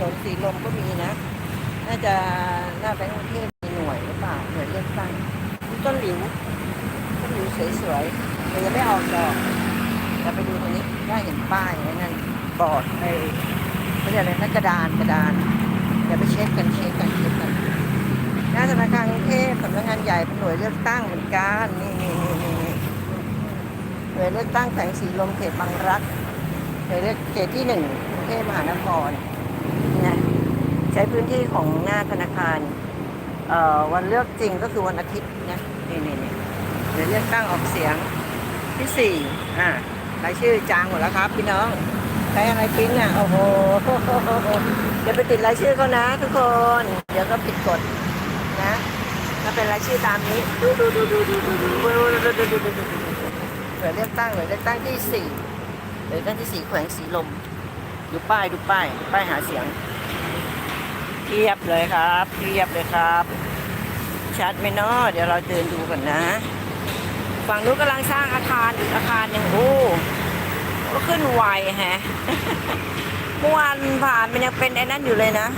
นนสีลมก็มีนะ น่าจะหน้าแบงก์กรุงเทพมีหน่วยหรือเปล่าหน่วยเลือกตั้งต้นหลิวต้นหลิวสวยๆแต่ยังไม่ออกดอกเราไปดูตรงนี้ได้เห็นป้ายไว้นั่นบอร์ดไอ้เขาเรียกอะไรนั่นกระดานกระดานเดี๋ยวไปเช็คกันเช็คกันเช็คกันหน้าธนาคารกรุงเทพสำนักงานใหญ่เป็นหน่วยเลือกตั้งเหมือนกันนี่นี่นี่นี่หน่วยเลือกตั้งแขวงสีลมเขตบางรักหน่วยเลือกเขตที่หนึ่งกรุงเทพมหานคร ใช้พื้นที่ของหน้าธนาคารเอ่อวันเลือกจริงก็คือวันอาทิตย์นะนี่นี่นี่เดี๋ยวเลือกตั้งออกเสียงที่สี่อ่ารายชื่อจางหมดแล้วครับ พี่น้องใช้อะไรปิ้นอะโอ้โหเดี๋ยวไปติดรายชื่อเขานะ ทุกคน เดี๋ยวก็ผิดกฎนะถ้าเป็นรายชื่อตามนี้ดูดูดูดูดูดูดูดูดูดูดูดูดูดูเดี๋ยวเลือกตั้งเดี๋ยวเลือกตั้งที่สี่เดี๋ยเลือกตั้งที่สี่แขวงสีลม ดูป้ายดูป้ายป้ายหาเสียง เทียบเลยครับเทียบเลยครับ ชัดไหมเนาะเดี๋ยวเราเดินดูกันนะ ฝั่งนู้นกำลังสร้างอาคารอีกอาคารหนึ่งโอ้ก็ขึ้นไวแฮะเมื่อวานผ่านมันยังเป็นไอ้นั่นอยู่เลยนะ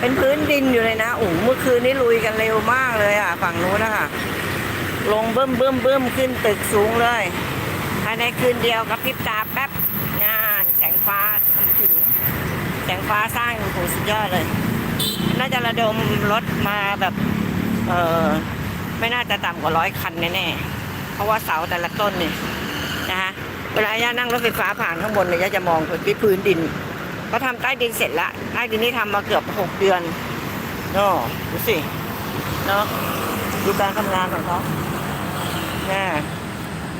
เป็นพื้นดินอยู่เลยนะโอ้เมื่อคืนนี้ลุยกันเร็วมากเลยอะ ฝั่งนู้นนะคะลงเบิ่มเบิ่มเบิ่มขึ้นตึกสูงเลยภายในคืนเดียวกับพริบตาแป๊บงานแสงฟ้าทำถึงแสงฟ้าสร้างโอ้โหสุดยอดเลย น่าจะระดมรถมาแบบ เออไม่น่าจะต่ำกว่าร้อยคันแน่ๆ เพราะว่าเสาแต่ละต้นเนี่ยนะฮะเวลาย่านั่งรถไฟฟ้าผ่านข้างบนเนี่ยย่าจะมองที่พื้นดินเขาทำใต้ดินเสร็จละใต้ดินนี่ทำมาเกือบหกเดือนเนาะดูสิเนาะดูการทำงานของเขาน่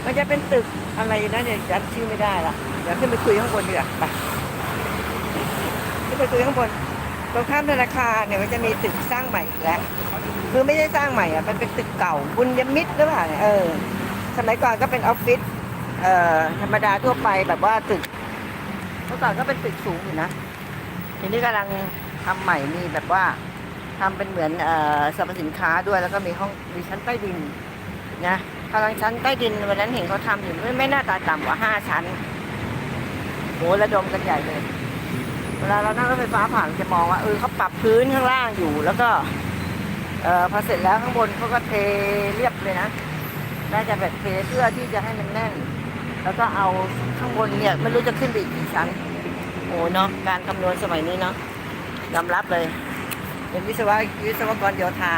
มันจะเป็นตึกอะไรนะเนี่ยจัดชื่อไม่ได้ละเดี๋ยวขึ้นไปคุยข้างบนดีกว่าไปที่ไปคุยข้างบน ตรงข้ามธนาคารเนี่ยมันจะมีตึกสร้างใหม่อีกแล้ว คือไม่ได้สร้างใหม่อะมันเป็นตึกเก่าบุญยมิตรหรือเปล่าเนี่ยเออ สมัยก่อนก็เป็นออฟฟิศเอ่อธรรมดาทั่วไปแบบว่าตึกเมื่อก่อนก็เป็นตึกสูงอยู่นะทีนี้กำลังทำใหม่มีแบบว่าทำเป็นเหมือนเอ่อสรรพสินค้าด้วยแล้วก็มีห้องมีชั้นใต้ดินนะกำลังชั้นใต้ดินวันนั้นเห็นเขาทำอยู่ไม่ไม่น่าตาต่ำกว่าห้าชั้นโหระดมกันใหญ่เลย เวลาเรานั่งรถไฟฟ้าผ่านจะมองว่าเออเขาปรับพื้นข้างล่างอยู่ แล้วก็เออพอเสร็จแล้วข้างบนเขาก็เทเรียบเลยนะน่าจะแบบเทเพื่อที่จะให้มันแน่น แล้วก็เอาข้างบนเนี่ยไม่รู้จะขึ้นไปอีกกี่ชั้นโอ้เนาะการคำนวณสมัยนี้เนาะยอมรับเลยเป็นวิศวะวิศวกรโยธา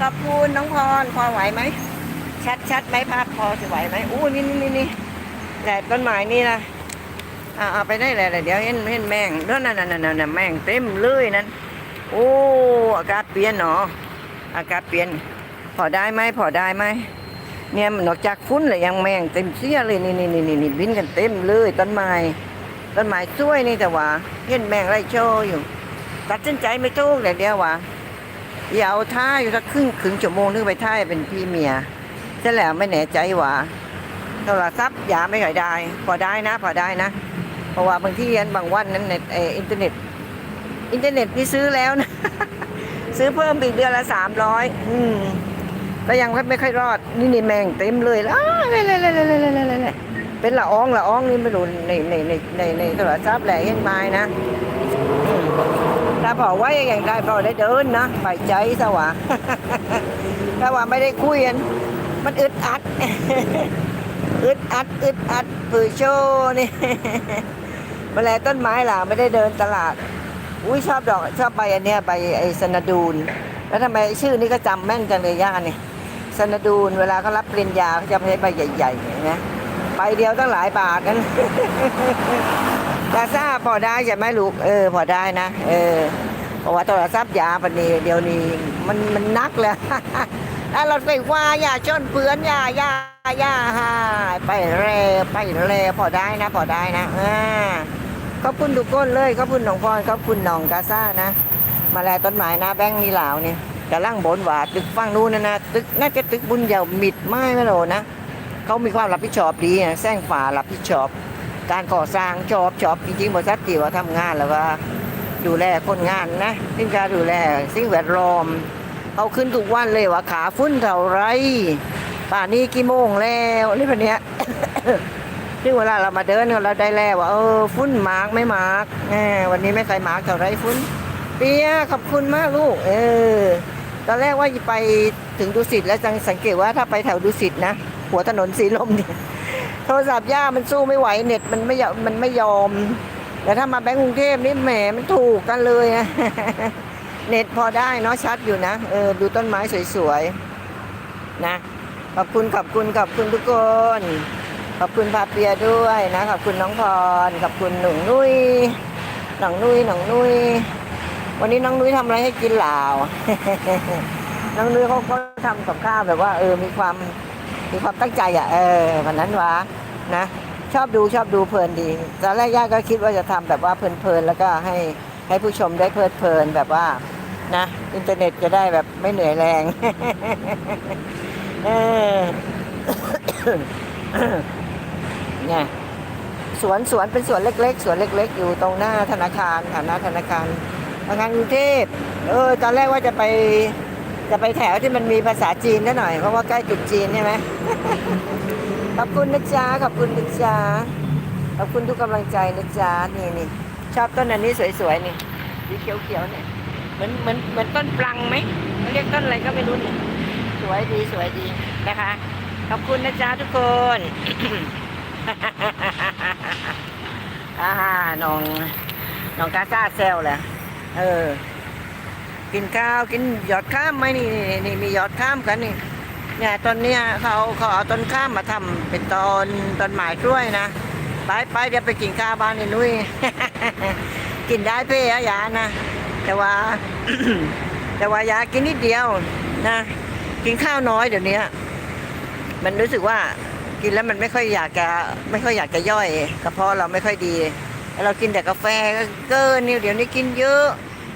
ขอบคุณน้องพรพอไหวไหมชัดชัดไหมภาพพอจะไหวไหมอู้นี่นี่นี่นี่แดดต้นไม้นี่นะ อ่าเอาไปได้เลยเดี๋ยวเห็นเห็นแมงนั่นนั่นนั่นนั่นแมงเต็มเลยนั่นโอ้อากาศเปลี่ยนเนาะอากาศเปลี่ยนพอได้ไหมพอได้ไหมเนี่ยมันอกจากฟุ้นเลยยังแมงเต็มเสียเลยนี่นี่นี่นี่นี่บินกันเต็มเลยต้นไม้ต้นไม้สวยนี่แต่ว่าเห็นแมงไรโชว์อยู่ ตัดสินใจไม่ถูกเลยเดียวว่าอย่าเอาท่าอยู่สักครึ่งครึ่งชั่วโมงนึงไปท่าเป็นพี่เมียเสร็จแล้วไม่แน่ใจว่าโทรศัพท์ยาไม่ค่อยได้ พอได้นะ พอได้นะ เพราะว่าบางที่อันบางวันนั้นเน็ตเอออินเทอร์เน็ต อินเทอร์เน็ตนี่ซื้อแล้วนะ ซื้อเพิ่มอีกเดือนละสามร้อยอืมก็ยังไม่ค่อยรอด นี่นี่แมงเต็มเลยแล้วเลยเลยเลยเลยเลยเลยเป็นละอองละอองนี่ไม่รู้ในในในในในโทรศัพท์แหละเห็นไม้นะถ้าบอกว่าอย่างไรบอกได้เดินนะไปใจสวะถ้าว่าไม่ได้คุยกันมันอึดอัด อึดอัด อึดอัดผือโชว์นี่ แมลงต้นไม้ล่ะไม่ได้เดินตลาด อุ้ยชอบดอกชอบใบอันเนี้ยใบไอ้สนาดูน แล้วทำไมชื่อนี้ก็จำแม่นจังเลยย่าเนี่ยสนาดูนเวลาเขารับปริญญาเขาจะใช้ใบใหญ่ๆนะใบเดียวตั้งหลายบาทกันลาซาพอได้ใช่ไหมลูกเออ พอได้นะเออเพราะว่าโทรศัพท์ยาปนนี้เดี๋ยวนี้มันมันนักเลยแล้วรถไฟฟ้าอย่าชนเพื่อนอย่าอย่าอย่าหาไปเร็วไปเร็วพอได้นะ พอได้นะอ่า ขอบคุณทุกคนเลยขอบคุณน้องพรขอบคุณน้องกาซ่านะ มาแลต้นไม้นะแบงค์นี่เหลาวเนี่ยกำลังบนหวาตึกฟังนู้นนะนะตึกน่าจะตึกบุญเยาวมิดไม้ไม่โหรนะเขามีความรับผิดชอบดีนะแซงฝ่ารับผิดชอบ การก่อสร้างชอบชอบจริงๆบริษัทที่ว่าทำงานแล้วก็ดูแลคนงานนะซึ่งการดูแลสิ่งแวดล้อมเขาขึ้นทุกวันเลยว่าขาฟุ้นเท่าไร ป่านนี้กี่โมงแล้วนี่พันเนี้ย ซึ่งเวลาเรามาเดินเราได้แล้วว่าเออฟุ้นมาร์กไม่มาร์กแหมวันนี้ไม่ใส่มาร์กเท่าไรฟุ้นเปียขอบคุณมากลูก เออ ตอนแรกว่าไปถึงดุสิตแล้วจังสังเกตว่าถ้าไปแถวดุสิตนะหัวถนนสีลมเนี่ยโทรศัพท์ย่ามันสู้ไม่ไหวเน็ตมันไม่ยอมมันไม่ยอมแต่ถ้ามาแบงก์กรุงเทพนี่แหมมันถูกกันเลยอะเน็ตพอได้เนาะชัดอยู่นะเออดูต้นไม้สวยๆนะขอบคุณขอบคุณขอบคุณทุกคน ขอบคุณพาเปียด้วยนะ ขอบคุณน้องพร ขอบคุณหนุ่งนุ้ยหนองนุ้ยหนองนุ้ย วันนี้น้องนุ้ยทำอะไรให้กินเหล่าน้องนุ้ยเขาก็ทำกับข้าวแบบว่าเออมีความมีความตั้งใจอะเออวันนั้นวะนะ ชอบดูชอบดูเพลินดีตอนแรกย่าก็คิดว่าจะทำแบบว่าเพลินๆแล้วก็ให้ให้ผู้ชมได้เพลิดเพลินแบบว่านะอินเทอร์เน็ตจะได้แบบไม่เหนื่อยแรงเออ เนี่ยสวนสวนเป็นสวนเล็ก ๆ สวนเล็ก ๆ อยู่ตรงหน้าธนาคารค่ะหน้าธนาคารธนาคารกรุงเทพเออตอนแรกว่าจะไปจะไปแถวที่มันมีภาษาจีนนิดหน่อยเพราะว่าใกล้จุดจีนใช่ไหมขอบคุณนะจ๊ะขอบคุณนะจ๊ะขอบคุณทุกกำลังใจนะจ๊ะนี่นี่ชอบต้นอันนี้สวยๆนี่สีเขียวๆเนี่ยเหมือนเหมือนเหมือนต้นปลังไหมเขาเรียกต้นอะไรก็ไม่รู้นี่สวยดีสวยดีนะคะ ขอบคุณนะจ๊ะทุกคน อ่าน้องน้องกาซาเซลแหละเออ กินข้าวกินยอดข้ามไหมนี่นี่มียอดข้ามกันนี่เนี่ยต้นเนี้ยเขาเขาเอาต้นข้ามมาทำเป็นต้นต้นไม้กล้วยนะไปไปเดี๋ยวไปกินข้าวบ้านนี่นุ้ยกินได้เพ่อะยานะแต่ว่า แต่ว่ายากินนิดเดียวนะ กินข้าวน้อยเดี๋ยวนี้มันรู้สึกว่า กินแล้วมันไม่ค่อยอยากจะไม่ค่อยอยากจะย่อยกระเพาะเราไม่ค่อยดีเรากินแต่กาแฟก็เกินนี่เดี๋ยวนี้กินเยอะ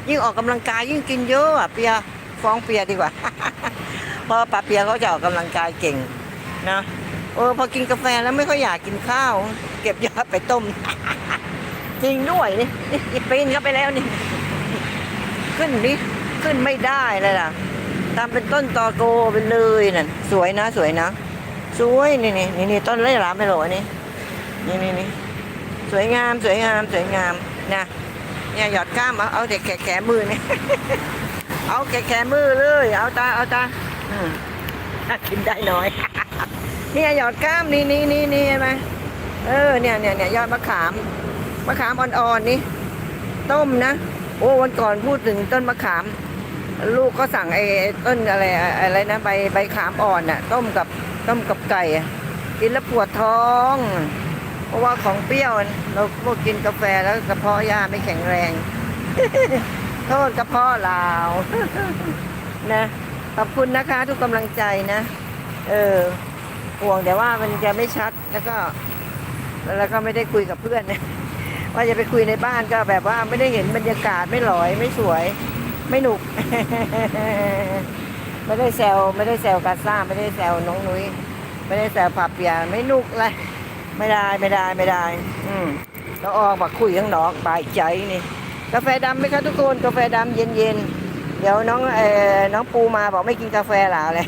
ยิ่งออกกำลังกายยิ่งกินเยอะอะเปียฟ้องเปียดีกว่าเพราะปาเปียเขาจะออกกำลังกายเก่งนะเออพอกินกาแฟแล้วไม่ค่อยอยากกินข้าว เก็บยาไปต้ม จริงด้วยนี่นี่ปีนเข้าไปแล้วนี่ขึ้นนี่ขึ้นไม่ได้เลยล่ะทำเป็นต้นตอโกไปเลยนั่นสวยนะสวยนะ สวยนี่นี่นี่นี่ต้นเล่หลามไปหรอนี่นี่นี่นี่สวยงามสวยงามสวยงามนะเนี่ยหยอดข้ามเอาเอาแต่แขนแขนมือนี่เอาแขนแขนมือเลย เอาตาเอาตาอืมกินได้น้อยเนี่ยหยอดข้ามนี่นี่นี่นี่เห็นไหมเออเนี่ยเนี่ยเนี่ยยอดมะขามมะขามอ่อนๆนี่ต้มนะโอ้วันก่อนพูดถึงต้นมะขาม ลูกก็สั่งไอ้ต้นอะไรอะไรนะใบใบขามอ่อนน่ะ ต้มกับ ต้มกับไก่อะกินแล้วปวดท้อง เพราะว่าของเปรี้ยวเราพวกกินกาแฟแล้วกระเพาะย่าไม่แข็งแรง โทษกระเพาะลาวนะ ขอบคุณนะคะ ทุกกำลังใจนะ เออห่วงแต่ว่ามันจะไม่ชัดแล้วก็แล้วก็ไม่ได้คุยกับเพื่อนว่าจะไปคุยในบ้านก็แบบว่าไม่ได้เห็นบรรยากาศไม่หลอยไม่สวย ไม่หนุก ไม่ได้แซวไม่ได้แซวกาซ่าไม่ได้แซวน้องนุ้ยไม่ได้แซวผับเปียไม่นุกเลยไม่ได้ไม่ได้ไม่ได้ อืมต้อออกมาคุยข้างนอกบายใจนี่ กาแฟดำไหมคะทุกคนกาแฟดำเย็นๆเดี๋ยวน้องเอ่อน้องปูมาบอกไม่กินกาแฟหล่าเลย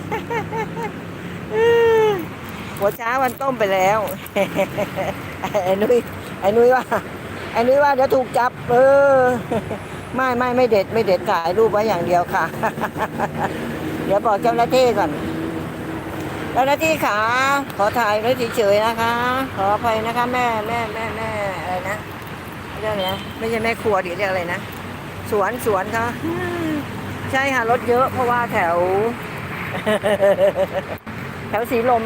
หัวเช้าวันต้มไปแล้วไอ้นุ้ยไอ้นุ้ยว่าไอ้นุ้ยว่าเดี๋ยวถูกจับ เออ ไม่ไม่ไม่เด็ดไม่เด็ดถ่ายรูปไว้อย่างเดียวค่ะ เดี๋ยวบอกเจ้าหน้าที่ก่อน เจ้าหน้าที่ขาขอถ่ายไว้เฉยๆนะคะ ขออภัยนะคะ แม่แม่แม่แม่อะไรนะเรียกอะไรนะไม่ใช่แม่ครัวดิเรียกอะไรนะสวนสวนค่ะใช่ค่ะรถเยอะเพราะว่าแถว แถวสีลม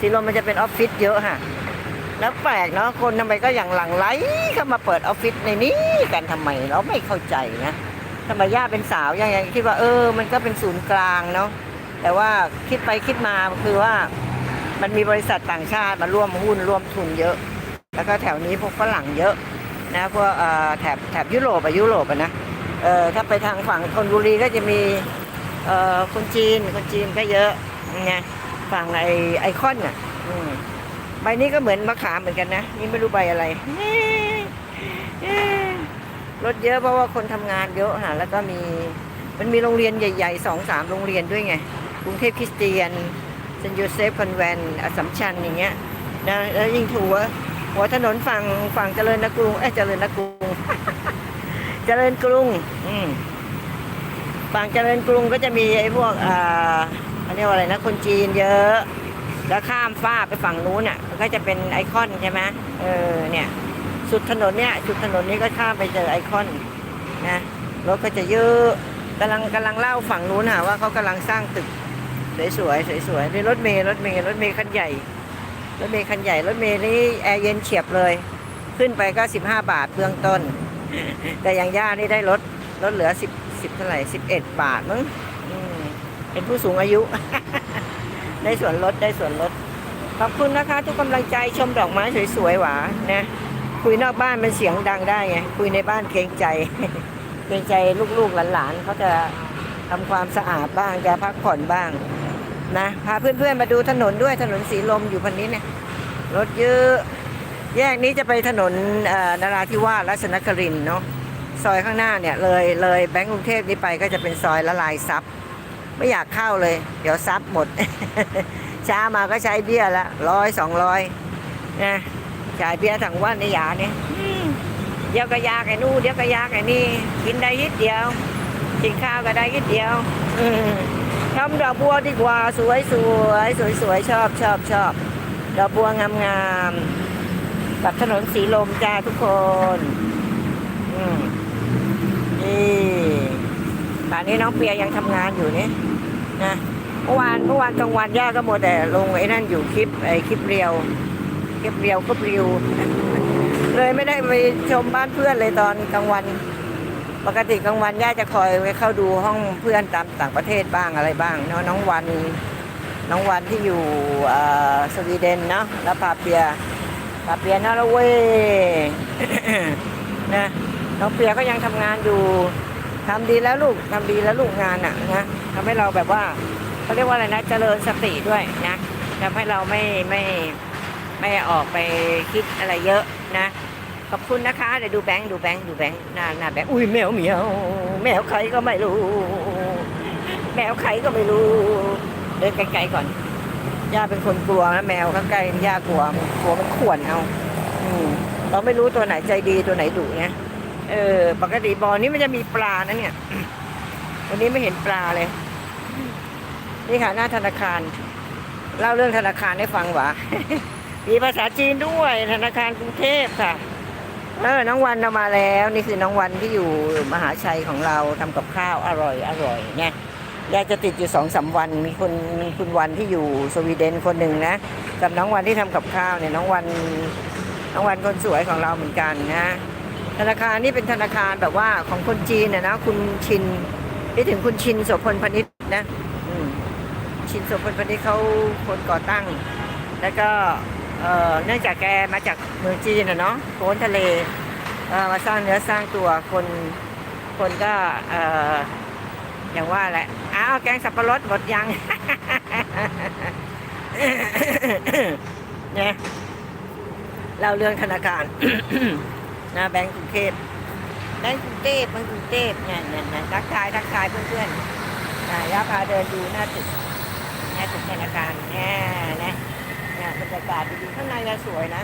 สีลมมันจะเป็นออฟฟิศเยอะค่ะ แล้วแปลกเนาะคนทำไมก็อย่างหลังไหลเข้ามาเปิดออฟฟิศในนี้กันทำไมเราไม่เข้าใจนะ ทำไมย่าเป็นสาวยังยังคิดว่าเออ มันก็เป็นศูนย์กลางเนาะแต่ว่าคิดไปคิดมาคือว่ามันมีบริษัทต่างชาติมาร่วมหุ้นร่วมทุนเยอะ แล้วก็แถวนี้พวกฝรั่งเยอะนะพวกแถบแถบยุโรปอะยุโรปอะนะเออถ้าไปทางฝั่งธนบุรีก็จะมีเออคนจีนคนจีนก็เยอะไงฝั่งไอไอคอนอะใบนี้ก็เหมือนมะขามเหมือนกันนะ นี่ไม่รู้ใบอะไร รถเยอะเพราะว่าคนทำงานเยอะฮะแล้วก็มีมันมีโรงเรียนใหญ่ๆสองสามโรงเรียนด้วยไงกรุงเทพคริสเตียนเซนต์โยเซฟคอนแวนต์อสสัมชัญอย่างเงี้ยนะแล้วยิ่งถัวหัวถนนฝั่งฝั่งเจริญนกรุงเอ้เจริญนกรุง เจริญกรุงอืมฝั่งเจริญกรุงก็จะมีไอ้พวกอ่าเขาเรียกว่าอะไรนะคนจีนเยอะแล้วข้ามฟ้าไปฝั่งนู้นอะก็จะเป็นไอคอนใช่ไหมเออเนี่ย สุดถนนเนี่ยสุดถนนนี้ก็ข้ามไปเจอไอคอนนะรถก็จะเยอะกำลังกำลังเล่าฝั่งนู้นค่ะว่าเขากำลังสร้างตึกสวยๆสวยๆนี่รถเมล์รถเมล์รถเมล์คันใหญ่รถเมล์คันใหญ่รถเมล์นี่แอร์เย็นเฉียบเลย ขึ้นไปก็15บห้าบาทเบื้องต้น แต่อย่างย่านี่ได้ลดลดเหลือ10 10เท่าไหร่11บเอ็ดบาทมั้งเป็นผู้สูงอายุ ได้ส่วนลดได้ส่วนลดขอบคุณนะคะ ทุกกำลังใจชมดอกไม้สวยๆหวานะ คุยนอกบ้านมันเสียงดังได้ไงคุยในบ้านเกรงใจเกรงใจลูกๆหลานๆเขาจะทำความสะอาดบ้างจะพักผ่อนบ้างนะพาเพื่อนๆมาดูถนนด้วยถนนสีลมอยู่พันนี้เนี่ยรถเยอะแยกนี้จะไปถนนเอ่อนราธิวาสรัชนครินเนาะซอยข้างหน้าเนี่ยเลยเลยแบงก์กรุงเทพนี้ไปก็จะเป็นซอยละลายซับไม่อยากเข้าเลย เดี๋ยวซับหมดช้ามาก็ใช้เบี้ยละร้อยสองร้อยนะ จ่ายเบี้ยถังวันในยาเนี่ยเดี๋ยวก็ยากไอ้นู่นเดี๋ยวก็ยากไอ้นี่กินได้ยิดเดียว กินข้าวก็ได้ยิดเดียวอืมทำดอกบัวดีกว่าสวยสวยสวยสวยชอบชอบชอบดอกบัวงามงามๆกับถนนสีลมจ้าทุกคนอืมนี่ป่านนี้น้องเปียยังทำงานอยู่นี่นะเมื่อวานเมื่อวานกลางวันย่าก็มัวแต่ลงไอ้นั่นอยู่คลิปไอ้คลิปเรียว คลิปเรียวคลิปริว เลยไม่ได้ไปชมบ้านเพื่อนเลยตอนกลางวัน ปกติกลางวันย่าจะคอยไปเข้าดูห้องเพื่อนตามต่างประเทศบ้างอะไรบ้างเนาะน้องวันน้องวันที่อยู่สวีเดนเนาะแล้วปาเปียปาเปียนอร์เวย์นะน้องเปียก็ยังทำงานอยู่ทำดีแล้วลูกทำดีแล้วลูกงานอะนะทำให้เราแบบว่าเขาเรียกว่าอะไรนะเจริญสติด้วยนะทำให้เราไม่ไม่ ไม่ออกไปคิดอะไรเยอะนะ ขอบคุณนะคะ เดี๋ยวดูแบงค์ดูแบงค์ดูแบงค์หน้าหน้าแบงค์อุ้ยแมวเหมียวแมวใครก็ไม่รู้ แมวใครก็ไม่รู้ เดินไกลๆก่อน ย่าเป็นคนกลัวนะแมวข้างใกล้ย่ากลัวกลัวมันข่วนเอาอืมเราไม่รู้ตัวไหนใจดีตัวไหนดุเนี่ยเออ ปกติบ่อนี้มันจะมีปลานะเนี่ยวันนี้ไม่เห็นปลาเลย นี่ค่ะหน้าธนาคาร เล่าเรื่องธนาคารให้ฟังหวะ มีภาษาจีนด้วยธนาคารกรุงเทพค่ะ เออ น้องวันเรามาแล้ว นี่คือน้องวันที่อยู่มหาชัยของเราทำกับข้าวอร่อยอร่อยเนี่ยยายจะติดอยู่สองสามวัน มีคนมีคุณวันที่อยู่สวีเดนคนหนึ่งนะ กับน้องวันที่ทำกับข้าวเนี่ยน้องวันน้องวันคนสวยของเราเหมือนกันนะธนาคารนี่เป็นธนาคารแบบว่าของคนจีนนะนะคุณชินที่ถึงคุณชินโสพลพนิษฐ์นะชินโสพลพนิษฐ์เขาคนก่อตั้ง แล้วก็ เนื่องจากแกมาจากเมืองจีนนะเนาะโพ้นทะเลเมาสร้างเนื้อสร้างตัวคนคนก็ออย่างว่าแหละอ้าวแกงสับปะรดหมดยังเนี่ยเล่าเรื่องธนาคารนะแบงก์กรุงเทพแบงก์กรุงเทพแบงก์กรุงเทพเนี่ยเนี่ยเนี่ยทักทายทักทายเพื่อนๆอะย่าพาเดินดูหน้าตึกหน้าตึกธนาคารแน่นะ เนี่ยบรรยากาศดีๆข้างในก็สวยนะ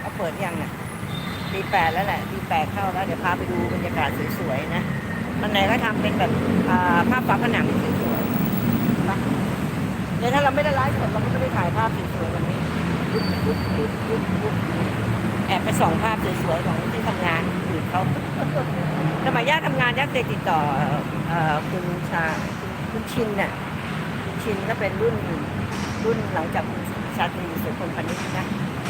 เขาเปิดยังเนี่ยปีแปดแล้วแหละปีแปดเข้าแล้วเดี๋ยวพาไปดูบรรยากาศสวยๆนะข้างในก็ทำเป็นแบบอ่าภาพฝาผนังสวยๆไปเดี๋ยวถ้าเราไม่ได้ไลฟ์สดเราก็ไม่ได้ถ่ายภาพสวยๆแบบนี้ปุ๊บปุ๊บปุ๊บปุ๊บปุ๊บแอบไปส่องภาพสวยๆของที่ทำงานอื่นเขาสมัยย่าทำงานย่าเคยติดต่อคุณชาคุณชินน่ะคุณชินก็เป็นรุ่นรุ่นหลังจาก ชาตรีสุคนพนิชนะ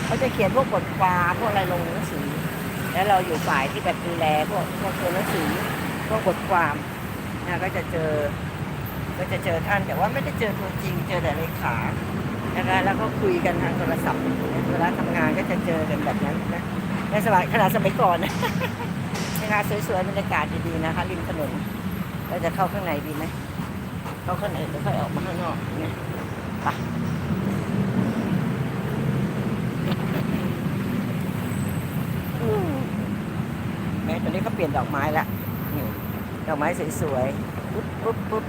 เขาจะเขียนพวกบทความพวกอะไรลงหนังสือ แล้วเราอยู่ฝ่ายที่แบบดูแลพวกพวกตัวหนังสือพวกบทความนะก็จะเจอ ก็จะเจอท่านแต่ว่าไม่ได้เจอตัวจริงเจอแต่เลขานะคะแล้วก็คุยกันทางโทรศัพท์เวลาทำงานก็จะเจอกันแบบนั้นนะในสมัยขนาดสมัยก่อนนะนะคะสวยๆบรรยากาศดีๆนะคะริมถนนเราจะเข้าข้างในดีไหมเข้าข้างในแล้วค่อยออกมาข้างนอกเนี่ยไปอืมแม่ ตอนนี้เขาเปลี่ยนดอกไม้ละนี่ดอกไม้สวยๆปุ๊บปุ๊บปุ๊บ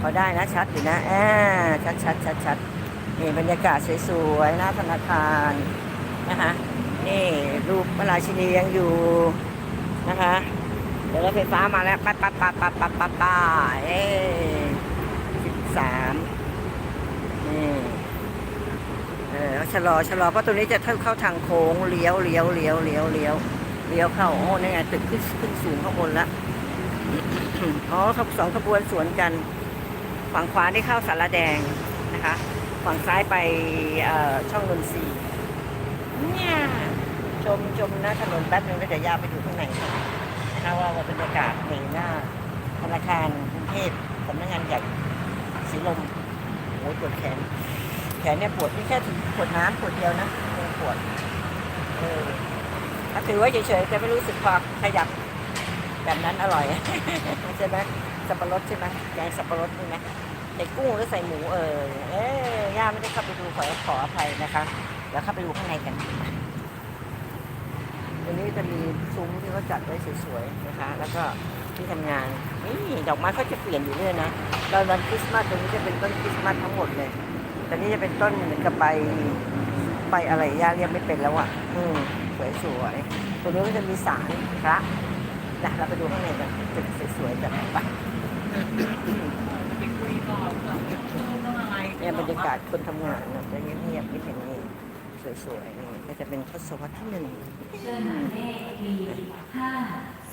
พอได้นะชัดอยู่นะอ่าชัดชัดชัดชัดนี่บรรยากาศสวยๆหน้าธนาคารนะคะนี่รูปพระราชินียังอยู่นะคะเดี๋ยวรถไฟฟ้ามาแล้วปั๊บปั๊บปั๊บปั๊บปั๊บปั๊บปั๊บเอ้สิบสามนี่เออชะลอชะลอเพราะตรงนี้จะเข้าเข้าทางโค้งเลี้ยวเลี้ยวเลี้ยวเลี้ยวเลี้ยว เลี้ยวเข้าโอ้นี่ไงตึกขึ้นขึ้นสูงข้างบนละอ๋อขับสองขบวนสวนกัน ฝั่งขวานี่เข้าสารแดงนะคะ ฝั่งซ้ายไปช่องนนทรีเนี่ยชมชมนะถนนแป๊บนึงแล้วเดี๋ยวย่าไปดูข้างในนะคะว่าว่าบรรยากาศในหน้าธนาคารกรุงเทพสำนักงานใหญ่สีลมโอ้ยปวดแขน แขนเนี่ยปวดนี่แค่ถึงปวดน้ำปวดเดียวนะยังปวดเออ ถ้าถือว่าเฉยๆจะไม่รู้สึกพอขยับแบบนั้นอร่อยใช่ไหมสับปะรดใช่ไหมแกงสับปะรดใช่ไหมใส่กุ้งหรือใส่หมูเออเอ้ยย่าไม่ได้เข้าไปดูขอขออภัยนะคะเดี๋ยวเข้าไปดูข้างในกันตรงนี้จะมีซุ้มที่เขาจัดไว้สวยๆนะคะ แล้วก็ที่ทำงานนี่ดอกไม้เขาจะเปลี่ยนอยู่เรื่อยนะตอนวันคริสต์มาสตรงนี้จะเป็นต้นคริสต์มาสทั้งหมดเลยตอนนี้จะเป็นต้นเหมือนกับใบใบอะไรย่าเรียกไม่เป็นแล้วอะ อืม สวยๆตรงนี้ก็จะมีสารพระนะเราไปดูข้างในกันตึกสวยๆแบบนี้ปะเนี่ยบรรยากาศคนทำงานนะจะเงียบๆนิดอย่างนี้สวยๆนี่ก็จะเป็นทศวรรษที่หนึ่งเชิญหมายเลข B ห้า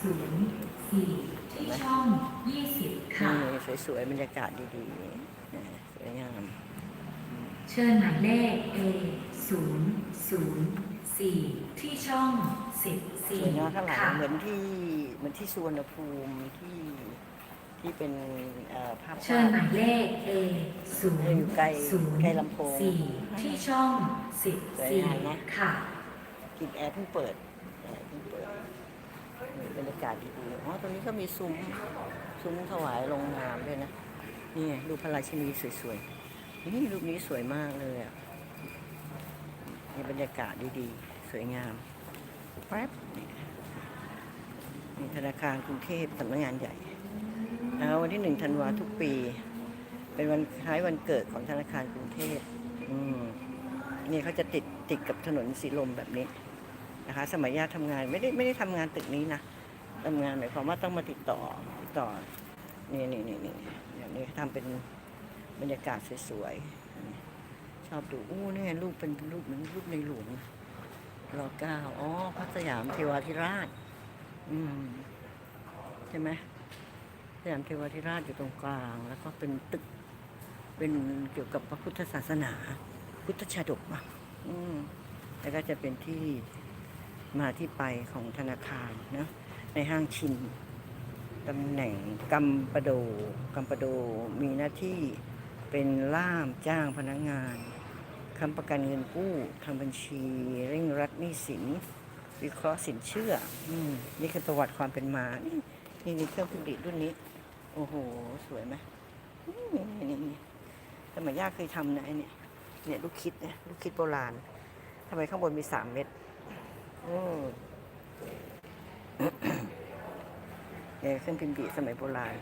ศูนย์สี่ที่ช่องยี่สิบค่ะนี่สวยๆบรรยากาศดีๆนะสวยงามเชิญหมายเลข A ศูน ย์ศูนย์สี่ที่ช่องสิบสสี่วยเนาะข้างหลังค่ะ เหมือนที่เหมือนที่สุวรรณภูมิที่ที่เป็นเอ่อภาพเชิญหมายเลข A ศูนอยู่ย์ใกล้ศูนย์ใกล้ลำโพงสี่ที่ช่องสิบสวยสี่งามนะค่ะ กินแอร์เพิ่งเปิดแอร์เพิ่งเปิดนี่บรรยากาศดีๆอ๋อตรงนี้ก็มีซุ้มซุ้มถวายลงน้ำด้วยนะ นี่ไงรูปพระราชินีสวยๆ นี่รูปนี้สวยมากเลยอะ นี่บรรยากาศดีๆ สวยงามแป๊บนี่ธนาคารกรุงเทพสำนักงานใหญ่เอาวันที่หนึ่งธันวาทุกปี เป็นวันคล้ายวันเกิดของธนาคารกรุงเทพอืมนี่เขาจะติดติดกับถนนสีลมแบบนี้นะคะ สมัยย่าทำงานไม่ได้ไม่ได้ทำงานตึกนี้นะทำงานหมายความว่าต้องมาติดต่อติดต่อนี่นี่นี่นี่อย่างนี้ทำเป็นบรรยากาศสวยๆ ชอบดูอู้นี่ไงรูปเป็นรูปเหมือนรูปในหลวงรอเก้าอ๋อพระสยามเทวาธิราช อืมใช่ไหมสยามเทวาธิราชอยู่ตรงกลาง แล้วก็เป็นตึก เป็นเกี่ยวกับพระพุทธศาสนา พุทธชาดกอะอืมแล้วก็จะเป็นที่มาที่ไปของธนาคารนะในห้างชินตำแหน่งกัมปโดกัมปโดมีหน้าที่เป็นล่ามจ้างพนักงาน ค้ำประกันเงินกู้ทำบัญชี เร่งรัดหนี้สิน วิเคราะห์สินเชื่ออืมนี่คือประวัติความเป็นมา นี่นี่นี่เครื่องพิมพ์ดีดรุ่นนี้ โอ้โห สวยไหมนี่นี่นี่สมัยย่าเคยทำนะไอเนี่ยเนี่ยลูกคิดเนี่ยลูกคิดโบราณทำไมข้างบนมีสามเม็ดอืมเนี่ยเครื่องพิมพ์ดีสมัยโบราณ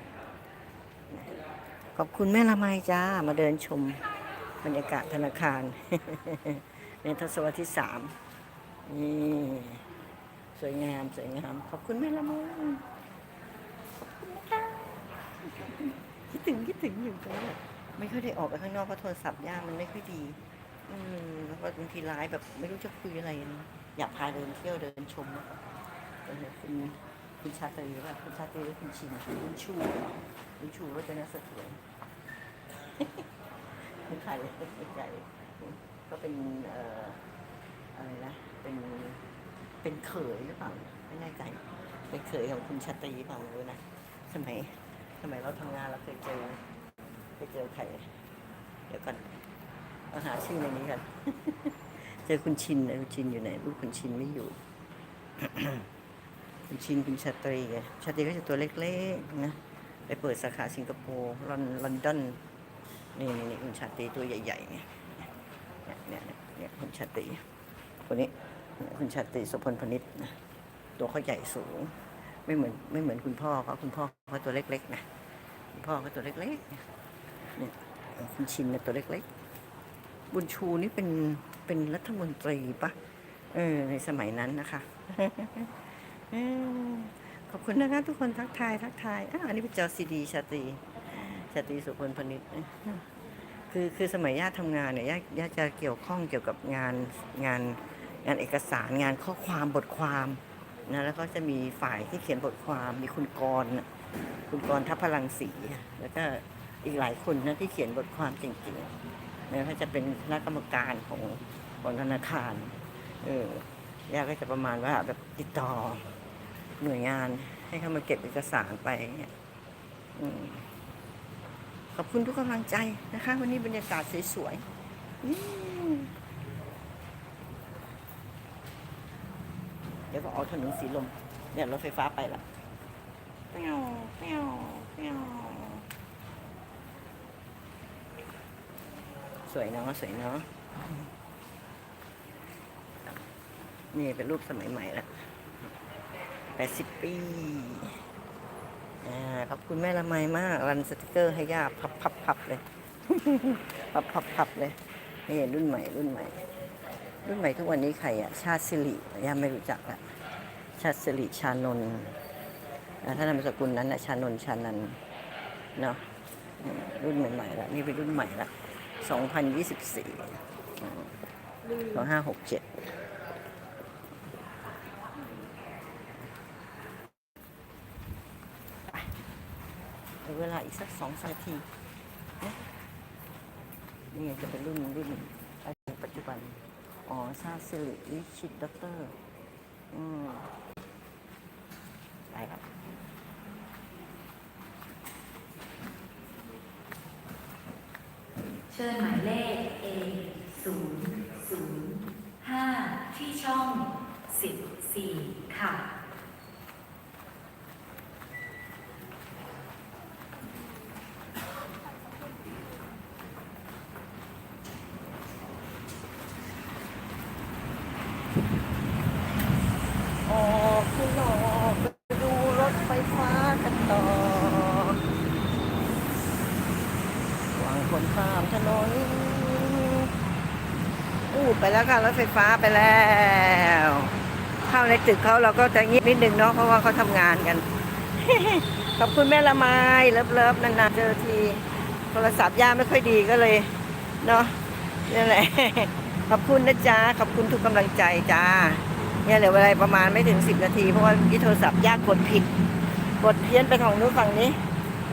ขอบคุณแม่ละไมจ้า มาเดินชม บรรยากาศธนาคาร ในทศวรรษที่สามนี่สวยงามสวยงาม ขอบคุณแม่ละไมขอบคุณนคิดถึงคิดถึงอยู่ตรงนี้ไม่ค่อยได้ออกไปข้างนอกเพราะโทรศัพท์ย่ามันไม่ค่อยดี อืมแล้วก็บางทีไลฟ์แบบไม่รู้จะคุยอะไร อยากพาเดินเที่ยวเดินชมนะเออคุณคุณชาตรีว่าคุณชาตรีคุณชินคุณชูคุณชูก็จะน่าสะเทือน ไม่ไม่ใครก็เป็นเอ่ออะไรนะเป็นเป็นเขยหรือเปล่าไม่แน่ใจเป็นเขยของคุณชาตรีเปล่าไม่รู้นะสมัยสมัยเราทำงานเราเคยเจอเคยเจอใครเดี๋ยวก่อนเอาหาชื่อในนี้กันเจอคุณชินนะคุณชินอยู่ไหนรูปคุณชินไม่อยู่คุณชินคุณชาตรีไงชาตรีก็จะตัวเล็กๆนะไปเปิดสาขาสิงคโปร์ลอนลอนดอน นี่นี่นี่คุณชาตรีตัวใหญ่ๆเนี่ยเนี่ยเนี่ยเนี่ยคุณชาตรีคนนี้คุณชาตรีสุพลพนิษฐ์นะตัวเขาใหญ่สูง ไม่เหมือนไม่เหมือนคุณพ่อเขาคุณพ่อเขาตัวเล็กๆนะคุณพ่อเขาตัวเล็กๆเนี่ยเนี่ยคุณชินเนี่ยตัวเล็กๆ บุญชูนี่เป็นเป็นรัฐมนตรีปะเออในสมัยนั้นนะคะขอบคุณนะคะทุกคนทักทายทักทายอะอันนี้เป็นจอซีดีชาตรี ชาตรีสุพลพนิษฐ์คือคือสมัยญาติทำงานเนี่ยญาติญาติจะเกี่ยวข้องเกี่ยวกับงานงานงานเอกสารงานข้อความบทความนะแล้วก็จะมีฝ่ายที่เขียนบทความมีคุณกรณ์คุณกรณ์ทัพพลังศรีแล้วก็อีกหลายคนนะที่เขียนบทความจริงๆนะเขาจะเป็นคณะกรรมการของของธนาคารเออยาก็จะประมาณว่าแบบติดต่อหน่วยงานให้เขามาเก็บเอกสารไปเนี่ยอืม ขอบคุณทุกกำลังใจนะคะ วันนี้บรรยากาศสวยๆอืมเดี๋ยวก็ออกถนนสีลมเนี่ยรถไฟฟ้าไปละเปี้ยวเปี้ยวเปี้ยวสวยเนาะสวยเนาะนี่เป็นรูปสมัยใหม่ละแปดสิบปี อ่าขอบคุณแม่ละไมมาก รันสติกเกอร์ให้ย่าพับพับพับเลย พับพับพับเลยนี่รุ่นใหม่ รุ่นใหม่ รุ่นใหม่ทุกวันนี้ใครอะชาติสิริย่าไม่รู้จักละชาติสิริชานนท์ถ้านามสกุลนั้นนะชานนชานันเนาะรุ่นใหม่ๆละนี่เป็นรุ่นใหม่ละสองพันยี่สิบสี่สองห้าหกเจ็ด อีกสักสองสามนาทีนะนี่ไงจะเป็นรุ่นรุ่นปัจจุบัน อ๋อซาสิริวิชิตด็อกเตอร์ อืมไปครับเชิญหมายเลข A 0 0 5 ที่ช่อง 14 ค่ะ ออกข้างนอกไปดูรถไฟฟ้ากันต่อวางคนข้ามถนนอู้ไป แล้วค่ะรถไฟฟ้าไปแล้ว เข้าในตึกเขาเราก็จะเงียบนิดนึงเนาะเพราะว่าเขาทำงานกัน ขอบคุณแม่ละไม้เลิฟๆนานๆเจอทีโทรศัพท์ย่าไม่ค่อยดีก็เลยเนาะนี่แหละขอบคุณนะจ๊ะขอบคุณทุกกำลังใจจ้าเนี่ยเหลือเวลาประมาณไม่ถึงสิบนาทีเพราะว่าเมื่อกี้โทรศัพท์ยากกดผิดกดเพี้ยนไปของนู้นฝั่งนี้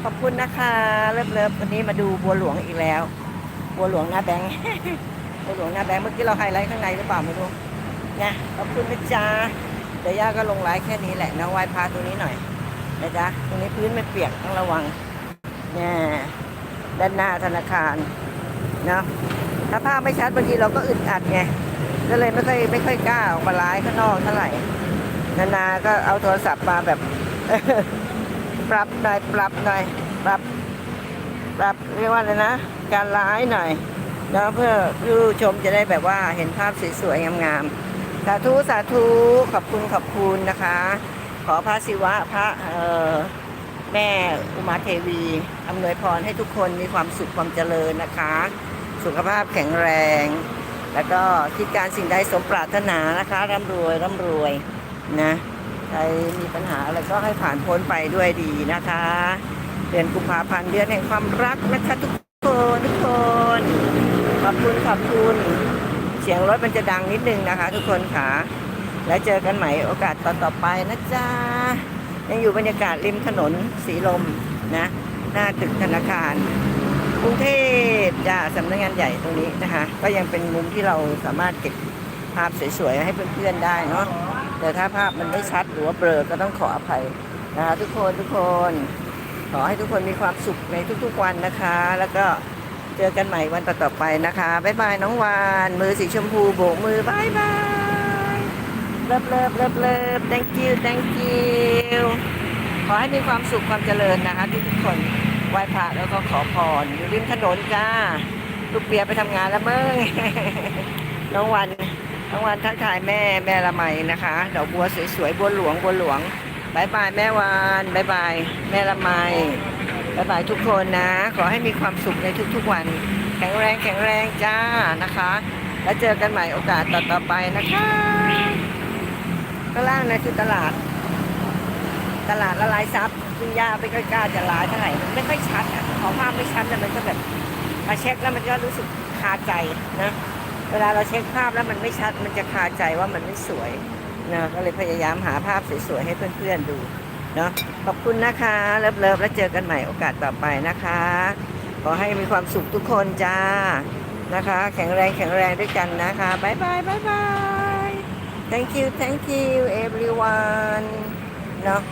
ขอบคุณนะคะ เลิฟๆวันนี้มาดูบัวหลวงอีกแล้ว บัวหลวงหน้าแบงค์ บัวหลวงหน้าแบงค์เมื่อกี้เราไฮไลท์ข้างในหรือเปล่าไม่รู้นะขอบคุณนะจ๊ะเดี๋ยวย่าก็ลงไลฟ์แค่นี้แหละนะไหว้พระตรงนี้หน่อยนะจ๊ะตรงนี้พื้นไม่เปียกต้องระวังเนี่ยด้านหน้าธนาคารเนาะถ้าภาพไม่ชัดบางทีเราก็อึดอัดไงก็เลยไม่ค่อยไม่ค่อยกล้าออกมาไลฟ์ข้างนอกเท่าไหร่นานาก็เอาโทรศัพท์มาแบบปรับหน่อยปรับหน่อยปรับ ปรับเรียกว่าอะไรนะ การไลฟ์หน่อย แล้วเพื่อผู้ชมจะได้แบบว่าเห็นภาพสวยๆงามๆสาธุสาธุขอบคุณขอบคุณนะคะ ขอพระศิวะพระแม่อุมาเทวีอำนวยพรให้ทุกคนมีความสุขความเจริญนะคะ สุขภาพแข็งแรง แล้วก็คิดการสิ่งใดสมปรารถนานะคะร่ำรวยร่ำรวยนะใครมีปัญหาอะไรก็ให้ผ่านพ้นไปด้วยดีนะคะ เดือนกุมภาพันธ์เดือนแห่งความรักนะคะทุกคนทุกคน ขอบคุณขอบคุณ เสียงรถมันจะดังนิดนึงนะคะ ทุกคนค่ะ แล้วเจอกันใหม่โอกาสต่อต่อไปนะจ๊ะ ยังอยู่บรรยากาศริมถนนสีลมนะ หน้าตึกธนาคารกรุงเทพจ้าสำนักงานใหญ่ตรงนี้นะคะ ก็ยังเป็นมุมที่เราสามารถเก็บภาพสวยๆให้เพื่อนๆได้เนาะแต่ถ้าภาพมันไม่ชัดหรือว่าเบลอก็ต้องขออภัยนะคะทุกคนทุกคน ขอให้ทุกคนมีความสุขในทุกๆวันนะคะ แล้วก็ เจอกันใหม่วันต่อๆไปนะคะ บ๊ายบายน้องวาน มือสีชมพูโบกมือบายบายเลิฟเลิฟเลิฟเลิฟ thank you thank you ขอให้มีความสุขความเจริญนะคะ ทุกคนไหว้พระแล้วก็ขอพรอยู่ริมถนนจ้า ลูกเปียไปทำงานแล้วเมึงน้องวันน้องวันทักทายแม่แม่ละไมนะคะดอกบัวสวยๆบัวหลวงบัวหลวงบายบายแม่วานบายบายแม่ละไม บายบายทุกคนนะ ขอให้มีความสุขในทุกๆวัน แข็งแรงแข็งแรงจ้านะคะ แล้วเจอกันใหม่โอกาสต่อตอๆไปนะคะข้างล่างนะคือตลาด ตลาดละลายซับซึ่งย่าไม่ค่อยกล้าจะไลายเท่าไหร่มันไม่ค่อยชัดอะขอภาพไม่ชัดแต่มันก็แบบมาเช็คแล้วมันก็รู้สึกคาใจนะเวลาเราเช็คภาพแล้วมันไม่ชัดมันจะคาใจว่ามันไม่สวยนะก็เลยพยายามหาภาพสวยๆให้เพื่อนๆดู เนาะขอบคุณนะคะเลิฟๆแล้วเจอกันใหม่โอกาสต่อไปนะคะ ขอให้มีความสุขทุกคนจ้านะคะ แข็งแรงแข็งแรงด้วยกันนะคะบายบายบายบาย thank you thank you everyone เนาะ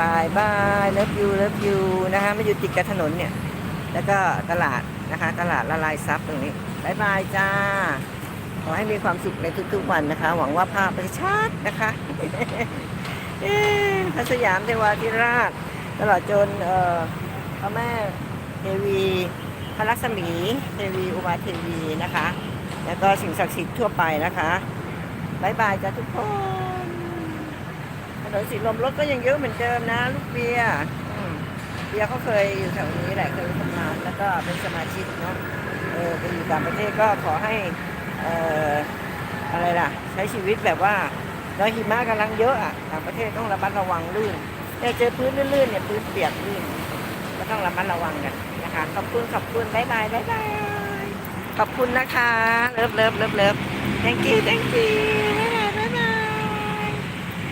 บายบายเลิฟยูเลิฟยูนะคะมาอยู่ติดกับถนนเนี่ย แล้วก็ตลาดนะคะ ตลาดละลายซับตรงนี้บายบายจ้า ขอให้มีความสุขในทุกๆวันนะคะ หวังว่าภาพจะชัดนะคะ พระสยามเทวาธิราช ตลอดจนพ่อพระแม่เทวีพระลักษมีเทวีอุมาเทวีนะคะ แล้วก็สิ่งศักดิ์สิทธิ์ทั่วไปนะคะบายบายจ้าทุกคนถนนสีลมรถก็ยังเยอะเหมือนเดิมนะ ลูกเบียร์เบียร์เขาเคยอยู่แถวนี้แหละเคยทำงานแล้วก็เป็นสมาชิกเนาะเออไปอยู่ต่างประเทศก็ขอให้เอ่ออะไรล่ะ ใช้ชีวิตแบบว่า เนาะหิมะกำลังเยอะอะต่างประเทศต้องระมัดระวังลื่นเนี่ยเจอพื้นลื่นๆเนี่ยพื้นเปียกลื่นก็ต้องระมัดระวังกันนะคะขอบคุณขอบคุณบายบายบายบายขอบคุณนะคะเลิฟเลิฟเลิฟเลิฟ thank you thank you บ๊ายบายบ๊ายบาย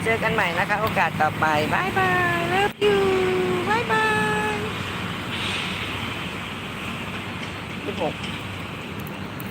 เจอกันใหม่นะคะ โอกาสต่อไปบายบาย love you บายบายยี่หก